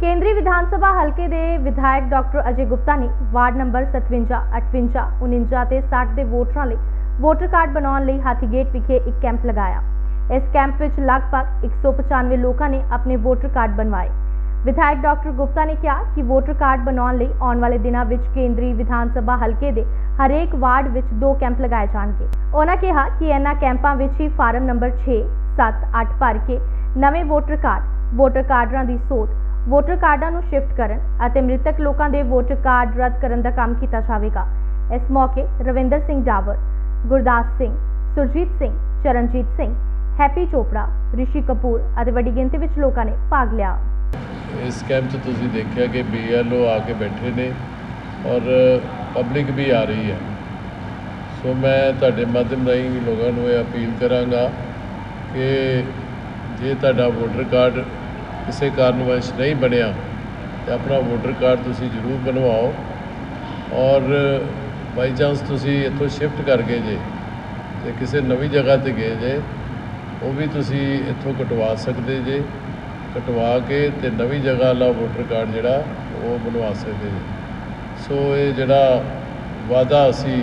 ਕੇਂਦਰੀ ਵਿਧਾਨ ਸਭਾ ਹਲਕੇ ਦੇ ਵਿਧਾਇਕ ਡਾਕਟਰ ਅਜੇ ਗੁਪਤਾ ਨੇ ਵਾਰਡ ਨੰਬਰ 57 58 49 ਤੇ 60 ਦੇ ਵੋਟਰਾਂ ਲਈ ਵੋਟਰ ਕਾਰਡ ਬਣਾਉਣ ਲਈ ਹਾਥੀਗੇਟ ਵਿਖੇ ਇੱਕ ਕੈਂਪ ਲਗਾਇਆ। ਇਸ ਕੈਂਪ ਵਿੱਚ ਲਗਭਗ 195 ਲੋਕਾਂ ਨੇ ਆਪਣੇ ਵੋਟਰ ਕਾਰਡ ਬਣਵਾਏ। ਵਿਧਾਇਕ ਡਾਕਟਰ ਗੁਪਤਾ ਨੇ ਕਿਹਾ ਕਿ ਵੋਟਰ ਕਾਰਡ ਬਣਾਉਣ ਲਈ ਆਉਣ ਵਾਲੇ ਦਿਨਾਂ ਵਿੱਚ ਕੇਂਦਰੀ ਵਿਧਾਨ ਸਭਾ ਹਲਕੇ ਦੇ ਹਰੇਕ ਵਾਰਡ ਵਿੱਚ ਦੋ ਕੈਂਪ ਲਗਾਏ ਜਾਣਗੇ। ਉਹਨਾਂ ਕਿਹਾ ਕਿ ਇਹਨਾਂ ਕੈਂਪਾਂ ਵਿੱਚ ਹੀ ਫਾਰਮ ਨੰਬਰ 6 7 8 ਭਰ ਕੇ ਨਵੇਂ ਵੋਟਰ ਕਾਰਡ, ਵੋਟਰ ਕਾਰਡਰਾਂ ਦੀ ਸੋਧ ਵੋਟਰ ਕਾਰਡਾਂ ਨੂੰ ਸ਼ਿਫਟ ਕਰਨ ਅਤੇ ਮ੍ਰਿਤਕ ਲੋਕਾਂ ਦੇ ਵੋਟਰ ਕਾਰਡ ਰੱਦ ਕਰਨ ਦਾ ਕੰਮ ਕੀਤਾ ਜਾਵੇਗਾ। ਇਸ ਮੌਕੇ ਰਵਿੰਦਰ ਸਿੰਘ ਡਾਵਰ, ਗੁਰਦਾਸ ਸਿੰਘ, ਸੁਰਜੀਤ ਸਿੰਘ, ਚਰਨਜੀਤ ਸਿੰਘ, ਹੈਪੀ ਚੋਪੜਾ, ਰਿਸ਼ੀ ਕਪੂਰ ਅਤੇ ਵੱਡੀ ਗਿਣਤੀ ਵਿੱਚ ਲੋਕਾਂ ਨੇ ਭਾਗ ਲਿਆ। ਇਸ ਕੈਂਪ 'ਚ ਤੁਸੀਂ ਦੇਖਿਆ ਕਿ ਬੀਐਲਓ ਆ ਕੇ ਬੈਠੇ ਨੇ ਔਰ ਪਬਲਿਕ ਵੀ ਆ ਰਹੀ ਹੈ। ਸੋ ਮੈਂ ਤੁਹਾਡੇ ਮਾਧਿਅਮ ਰਾਹੀਂ ਲੋਕਾਂ ਨੂੰ ਇਹ ਅਪੀਲ ਕਰਾਂਗਾ ਕਿ ਜੇ ਤੁਹਾਡਾ ਵੋਟਰ ਕਾਰਡ ਕਿਸੇ ਕਾਰਨ ਵਸ਼ ਨਹੀਂ ਬਣਿਆ, ਤੇ ਆਪਣਾ ਵੋਟਰ ਕਾਰਡ ਤੁਸੀਂ ਜ਼ਰੂਰ ਬਣਵਾਓ। ਔਰ ਬਾਈ ਚਾਂਸ ਤੁਸੀਂ ਇੱਥੋਂ ਸ਼ਿਫਟ ਕਰ ਗਏ ਜੇ, ਤੇ ਕਿਸੇ ਨਵੀਂ ਜਗ੍ਹਾ ਤੇ ਗਏ ਜੇ, ਉਹ ਵੀ ਤੁਸੀਂ ਇੱਥੋਂ ਕਟਵਾ ਸਕਦੇ ਜੇ। ਕਟਵਾ ਕੇ ਤੇ ਨਵੀਂ ਜਗ੍ਹਾ ਵਾਲਾ ਵੋਟਰ ਕਾਰਡ ਜਿਹੜਾ, ਉਹ ਬਣਵਾ ਸਕਦੇ ਜੇ। ਸੋ ਇਹ ਜਿਹੜਾ ਵਾਅਦਾ ਅਸੀਂ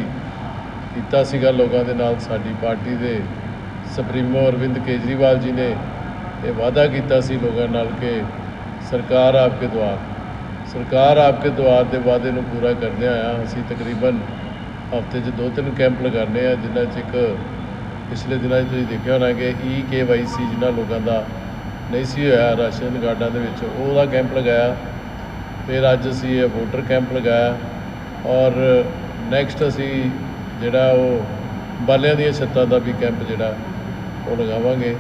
ਕੀਤਾ ਸੀਗਾ ਲੋਕਾਂ ਦੇ ਨਾਲ, ਸਾਡੀ ਪਾਰਟੀ ਦੇ ਸੁਪਰੀਮੋ ਅਰਵਿੰਦ ਕੇਜਰੀਵਾਲ ਜੀ ਨੇ ਇਹ ਵਾਅਦਾ ਕੀਤਾ ਸੀ ਲੋਕਾਂ ਨਾਲ ਕਿ ਸਰਕਾਰ ਆਪਕੇ ਦੁਆਰ ਸਰਕਾਰ ਆਪਕੇ ਦੁਆਰ ਦੇ ਵਾਅਦੇ ਨੂੰ ਪੂਰਾ ਕਰਦੇ ਆ ਅਸੀਂ ਤਕਰੀਬਨ ਹਫ਼ਤੇ 'ਚ ਦੋ ਤਿੰਨ ਕੈਂਪ ਲਗਾਉਂਦੇ ਆ, ਜਿਨ੍ਹਾਂ 'ਚ ਇੱਕ ਪਿਛਲੇ ਦਿਨਾਂ 'ਚ ਤੁਸੀਂ ਦੇਖਿਆ ਹੋਣਾ ਕਿ ਈ ਕੇਵਾਈਸੀ ਜਿਨ੍ਹਾਂ ਲੋਕਾਂ ਦਾ ਨਹੀਂ ਸੀ ਹੋਇਆ, ਰਾਸ਼ਨ ਕਾਰਡਾਂ ਦੇ ਵਿੱਚ ਉਹਦਾ ਕੈਂਪ ਲਗਾਇਆ। ਫਿਰ ਅੱਜ ਅਸੀਂ ਇਹ ਵੋਟਰ ਕੈਂਪ ਲਗਾਇਆ ਔਰ ਨੈਕਸਟ ਅਸੀਂ ਜਿਹੜਾ ਉਹ ਬਾਲਿਆਂ ਦੀਆਂ ਛੱਤਾਂ ਦਾ ਵੀ ਕੈਂਪ ਜਿਹੜਾ ਉਹ ਲਗਾਵਾਂਗੇ।